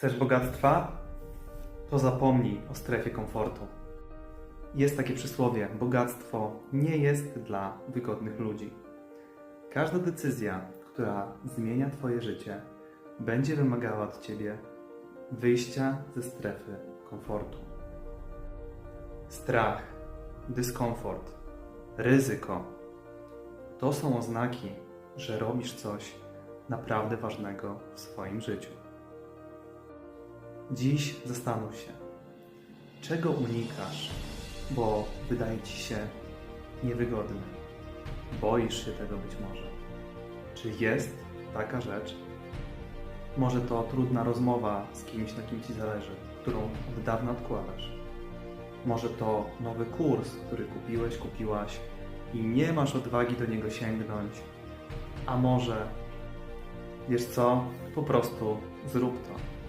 Chcesz bogactwa? To zapomnij o strefie komfortu. Jest takie przysłowie: bogactwo nie jest dla wygodnych ludzi. Każda decyzja, która zmienia Twoje życie, będzie wymagała od Ciebie wyjścia ze strefy komfortu. Strach, dyskomfort, ryzyko to są oznaki, że robisz coś naprawdę ważnego w swoim życiu. Dziś zastanów się, czego unikasz, bo wydaje ci się niewygodne. Boisz się tego być może. Czy jest taka rzecz? Może to trudna rozmowa z kimś, na kim ci zależy, którą od dawna odkładasz. Może to nowy kurs, który kupiłeś, kupiłaś i nie masz odwagi do niego sięgnąć. A może, wiesz co, po prostu zrób to.